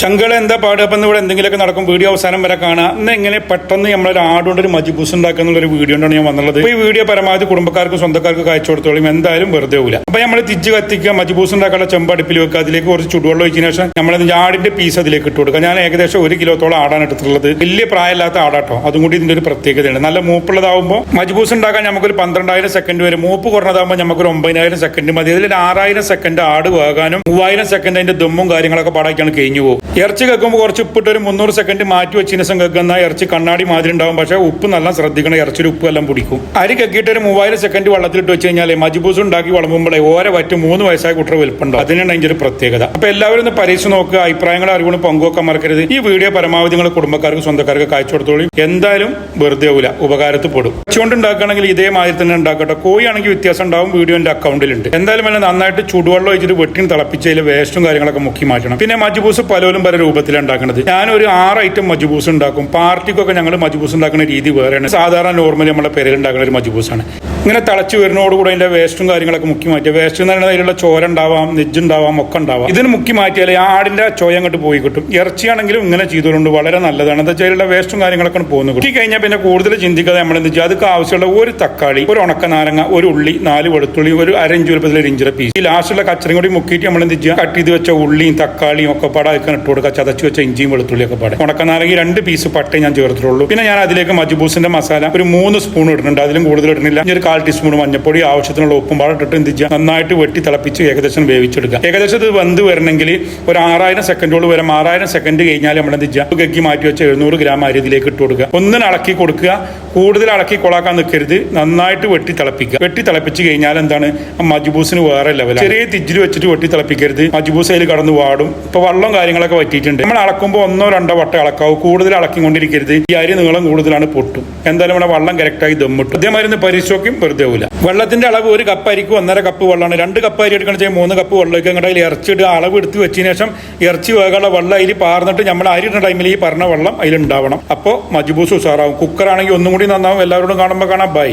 ചങ്കള എന്താ പാടുക? അപ്പം ഇവിടെ എന്തെങ്കിലുമൊക്കെ നടക്കും. വീഡിയോ അവസാനം വരെ കാണാം എന്നാൽ എങ്ങനെ പെട്ടെന്ന് നമ്മളൊരു ആടുകൊണ്ട് ഒരു മജിബൂസ് ഉണ്ടാക്കുന്ന ഒരു വീഡിയോ കൊണ്ടാണ് ഞാൻ വന്നുള്ളത്. ഈ വീഡിയോ പരമാവധി കുടുംബക്കാർക്കും സ്വന്തക്കാർക്കും കാഴ്ച കൊടുത്തോളും. എന്തായാലും വെറുതെ ഇല്ല അപ്പൊ നമ്മൾ തിരിച്ച് കത്തിക്കുക മജിബൂസ് ഉണ്ടാക്കാനുള്ള ചെമ്പ് അടുപ്പിൽ വെക്കുക അതിലേക്ക് കുറച്ച് ചുടുവെള്ളം ഒഴിച്ചതിന് ശേഷം നമ്മൾ ആടിന്റെ പീസ് അതിലേക്ക് ഇട്ട് കൊടുക്കുക. ഞാൻ ഏകദേശം ഒരു കിലോത്തോളം ആടാണ് എടുത്തിട്ടുള്ളത്. വലിയ പ്രായമില്ലാത്ത ആടാട്ടോ. അതും കൂടി ഇതിന്റെ ഒരു പ്രത്യേകതയാണ് നല്ല മൂപ്പുള്ളതാകുമ്പോൾ മജിബൂസ് ഉണ്ടാക്കാൻ നമുക്കൊരു പന്ത്രണ്ടായിരം സെക്കൻഡ് വരെ. മൂപ്പ് കുറഞ്ഞതാകുമ്പോൾ നമുക്കൊരു ഒമ്പതിനായിരം സെക്കൻഡ് മതി. അതിൽ ആറായിരം സെക്കൻഡ് ആട് വേകാനും മൂവായിരം സെക്കൻഡ് അതിന്റെ ദമ്മും കാര്യങ്ങളൊക്കെ പാടാക്കിയാണ് കഴിഞ്ഞു പോകും ഇറച്ചി കേൾക്കുമ്പോൾ കുറച്ച് ഉപ്പിട്ട് ഒരു മുന്നൂറ് സെക്കൻഡ് മാറ്റി വെച്ചതിന് ശേഷം കേൾക്കുന്ന ഇറച്ചി കണ്ണാടി മാതിരി ഉണ്ടാവും. പക്ഷേ ഉപ്പ് നല്ല ശ്രദ്ധിക്കണം. ഇറച്ചിയുടെ ഉപ്പ് എല്ലാം പിടിക്കും. അരി കക്കിയിട്ട് ഒരു മൂവായിരം സെക്കൻഡ് വെള്ളത്തിലിട്ട് വെച്ച് കഴിഞ്ഞാൽ മജ്ബൂസ് ഉണ്ടാക്കി വളമ്പുമ്പോഴേ ഓരോ വറ്റ് മൂന്ന് വയസ്സായ കുട്ടർ വലുപ്പുണ്ടോ അതിനാണ് അതിന്റെ ഒരു പ്രത്യേകത. അപ്പൊ എല്ലാവരും ഒന്ന് പരീക്ഷ നോക്കുക. അഭിപ്രായങ്ങൾ അറിവുകളും പങ്കുവെക്കാൻ മറക്കരുത്. ഈ വീഡിയോ പരമാവധി നിങ്ങൾ കുടുംബക്കാർക്ക് സ്വന്തക്കാർക്ക് കാഴ്ച കൊടുത്തോളൂ. എന്തായാലും വെറുതെ ആവില്ല ഉപകാരത്തിൽ പെടും. കൊണ്ട് ഉണ്ടാക്കുകയാണെങ്കിൽ ഇതേമാതിരി തന്നെ ഉണ്ടാക്കട്ടെ. കോഴിയാണെങ്കിൽ വ്യത്യാസം ഉണ്ടാവും. വീഡിയോ എന്റെ അക്കൗണ്ടിലുണ്ട് എന്തായാലും എന്നെ നന്നായിട്ട് ചൂടുവെള്ളം ഒഴിച്ചിട്ട് വെട്ടിന് തിളപ്പിച്ചതിൽ വേസ്റ്റും കാര്യങ്ങളൊക്കെ മുക്കി മാറ്റണം. പിന്നെ മജ്ബൂസ് പലരും പല രൂപത്തിലാണ് ഉണ്ടാക്കുന്നത് ഞാനൊരു ആറ് ഐറ്റം മജ്ബൂസ് ഉണ്ടാക്കും. പാർട്ടിക്കൊക്കെ ഞങ്ങൾ മജ്ബൂസ് ഉണ്ടാക്കുന്ന രീതി വേറെയാണ്. സാധാരണ നോർമലി നമ്മളെ പേരിൽ ഉണ്ടാക്കുന്ന ഒരു മജ്ബൂസാണ്. ഇങ്ങനെ തിളച്ച് വരുന്നതോടുകൂടി അതിന്റെ വേസ്റ്റും കാര്യങ്ങളൊക്കെ മുക്കി മാറ്റുക വേസ്റ്റ് എന്ന് പറയുന്നത് അതിലുള്ള ചോര ഉണ്ടാവാം നെജ്ജുണ്ടാവാം ഒക്കെ ഉണ്ടാവാം. ഇതിന് മുക്കി മാറ്റിയാൽ ആ ആടിന്റെ ചോയ അങ്ങോട്ട് പോയി കിട്ടും. ഇറച്ചിയാണെങ്കിലും ഇങ്ങനെ ചെയ്തുകൊണ്ട് വളരെ നല്ലതാണ്. എന്താ വെച്ചാൽ അതിലുള്ള വേസ്റ്റും കാര്യങ്ങളൊക്കെ പോകുന്നു കിട്ടി. കഴിഞ്ഞാൽ പിന്നെ കൂടുതൽ ചിന്തിക്കാതെ നമ്മൾ എന്ത് ചെയ്യുക അതൊക്കെ ആവശ്യമുള്ള ഒരു തക്കാളി ഒരു ഉണക്ക നാരങ്ങ ഒരു ഉള്ളി നാല് വെളുത്തുള്ളി ഒരു അരഞ്ച് വലുപ്പത്തിൽ ഒരു ഇഞ്ചിറ പീസ് ഈ ലാസ്റ്റുള്ള കച്ചറും കൂടി മുക്കിയിട്ട് നമ്മൾ എന്ത് ചെയ്യുക? കട്ട് ചെയ്ത് വെച്ച ഉള്ളിയും തക്കാളിയും ഒക്കെ പാടെ അതൊക്കെ ഇട്ട് കൊടുക്കുക. ചതച്ച് വെച്ച ഇഞ്ചിയും വെളുത്തുള്ളി ഒക്കെ പാടെ. ഉണക്ക നാരങ്ങ രണ്ട് പീസ് പട്ടേ ഞാൻ ചേർത്തിട്ടുള്ളൂ. പിന്നെ ഞാൻ അതിലേക്ക് മജ്ബൂസിന്റെ മസാല ഒരു മൂന്ന് സ്പൂൺ ഇടുന്നുണ്ട്. അതിലും കൂടുതൽ ഇടുന്നില്ല. ഒരു കാൽ ടീസ്പൂൺ മഞ്ഞപ്പൊടി ആവശ്യത്തിനുള്ള ഉപ്പും പാടിട്ടിട്ട് എന്ത് ചെയ്യുക നന്നായിട്ട് വെട്ടി തിളപ്പിച്ച് ഏകദേശം വേവിച്ചെടുക്കുക. ഏകദേശം ഇത് വെന്ത് വരണമെങ്കിൽ ഒരു ആറായിരം സെക്കൻഡോട് വരും ആറായിരം സെക്കൻഡ് കഴിഞ്ഞാൽ നമ്മൾ എന്ത് ചെയ്യുക ഗക്കി മാറ്റി വെച്ച് എഴുന്നൂറ് ഗ്രാം അരി ഇതിലേക്ക് ഇട്ട് കൊടുക്കുക. ഒന്നിന് ഇളക്കി കൊടുക്കുക. കൂടുതൽ ഇളക്കി കൊളാക്കാൻ നിൽക്കരുത്. നന്നായിട്ട് വെട്ടി തിളപ്പിക്കുക. വെട്ടി തിളപ്പിച്ച് കഴിഞ്ഞാൽ എന്താണ്? ആ മജുബൂസിന് വേറെ ലെവൽ ചെറിയ തിജിൽ വെച്ചിട്ട് വെട്ടി തിളപ്പിക്കരുത്. മജുബൂസ് അതിൽ കടന്ന് വാടും. ഇപ്പൊ വെള്ളം കാര്യങ്ങളൊക്കെ വറ്റിയിട്ടുണ്ട്. നമ്മൾ അളക്കുമ്പോൾ ഒന്നോ രണ്ടോ വട്ടം ഇളക്കാവും കൂടുതൽ ഇളക്കിക്കൊണ്ടിരിക്കരുത് ഈ അരി നീളം കൂടുതലാണ് പൊട്ടും. എന്തായാലും നമ്മുടെ വെള്ളം കറക്റ്റായി ദമ്മിട്ടു ഇതേമാതിരി പരിശോക്കും വെറുതെ പോല വെള്ളത്തിന്റെ അളവ് ഒരു കപ്പ് അരിക്കും ഒന്നര കപ്പ് വെള്ളമാണ്. രണ്ട് കപ്പ് അരി എടുക്കണം മൂന്ന് കപ്പ് വെള്ളം അങ്ങോട്ട് അതിൽ ഇറച്ചിടുക അളവ് എടുത്ത് വെച്ചതിന് ശേഷം ഇറച്ചി വേഗമുള്ള വെള്ളം അതിൽ പാർന്നിട്ട് നമ്മൾ അരി ടൈമിൽ ഈ പറഞ്ഞ വെള്ളം അതിലുണ്ടാവണം അപ്പോൾ മജുബൂസ് ഉഷാറാവും. കുക്കറാണെങ്കിൽ ഒന്നും കൂടി നന്നാവും. എല്ലാവരോടും കാണുമ്പോൾ കാണാം. ബൈ